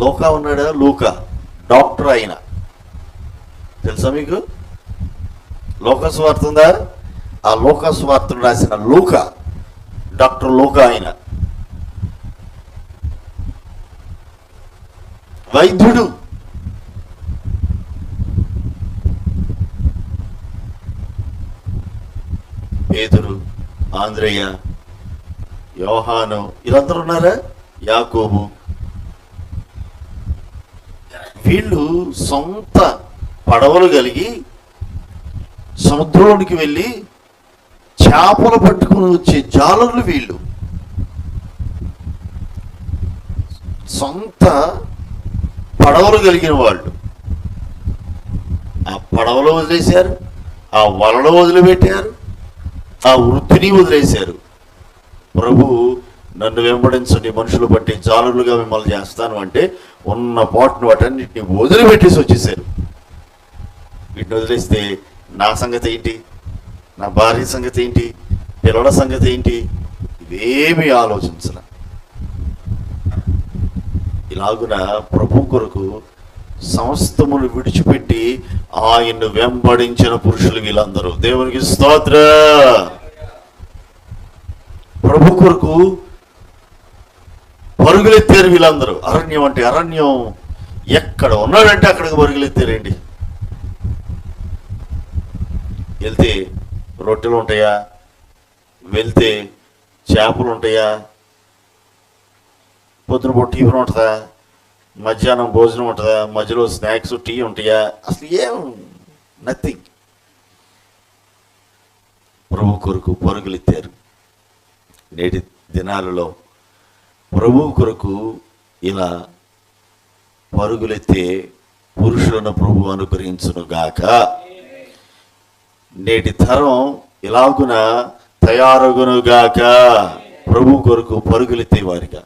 లోకా ఉన్నాడా? లూకా. డాక్టర్ ఆయన తెలుసా మీకు? లోకస్వార్త ఉందా? ఆ లోకస్వార్తను రాసిన లూకా డాక్టర్ లూకా ఆయన వైద్యుడు. పేదరు ఆంధ్రయ్య యోహాను వీళ్ళందరూ ఉన్నారా? యాకోబు వీళ్ళు సొంత పడవలు కలిగి సముద్రంలోనికి వెళ్ళి చేపలు పట్టుకుని వచ్చే జాలర్లు వీళ్ళు. సొంత పడవలు కలిగిన వాళ్ళు. ఆ పడవలో వదిలేశారు ఆ వలలో వదిలిపెట్టారు ఆ వృత్తిని వదిలేశారు. ప్రభు నన్ను వెంబడించండి మనుషులు పట్టి జాలులుగా మిమ్మల్ని చేస్తాను అంటే ఉన్న పాటును వాటన్నిటిని వదిలిపెట్టేసి వచ్చేసారు. వీటిని వదిలేస్తే నా సంగతి ఏంటి? నా భార్య సంగతి ఏంటి? పిల్లల సంగతి ఏంటి? ఇవేమీ ఆలోచించల. ఇలాగున ప్రభు కొరకు సమస్తమును విడిచిపెట్టి ఆయన్ను వెంబడించిన పురుషులు వీళ్ళందరూ. దేవునికి స్తోత్ర. ప్రభు కొరకు పరుగులెత్తారు వీళ్ళందరూ. అరణ్యం అంటే అరణ్యం. ఎక్కడ ఉన్నాడంటే అక్కడికి పరుగులెత్తారండి వెళ్తే రొట్టెలు ఉంటాయా? వెళ్తే చేపలు ఉంటాయా? పొద్దున పూట టిఫిన్ ఉంటుందా? మధ్యాహ్నం భోజనం ఉంటుందా? మధ్యలో స్నాక్స్ టీ ఉంటాయా? అసలు ఏం నథింగ్. ప్రభు కొరకు పరుగులెత్తారు నేటి దినాలలో ప్రభు కొరకు ఇలా పరుగులెత్తే పురుషులను ప్రభు అనుగ్రహించును గాక. నేటి తరం ఇలాగున తయారగునుగాక ప్రభు కొరకు పరుగులెత్తే వారిగా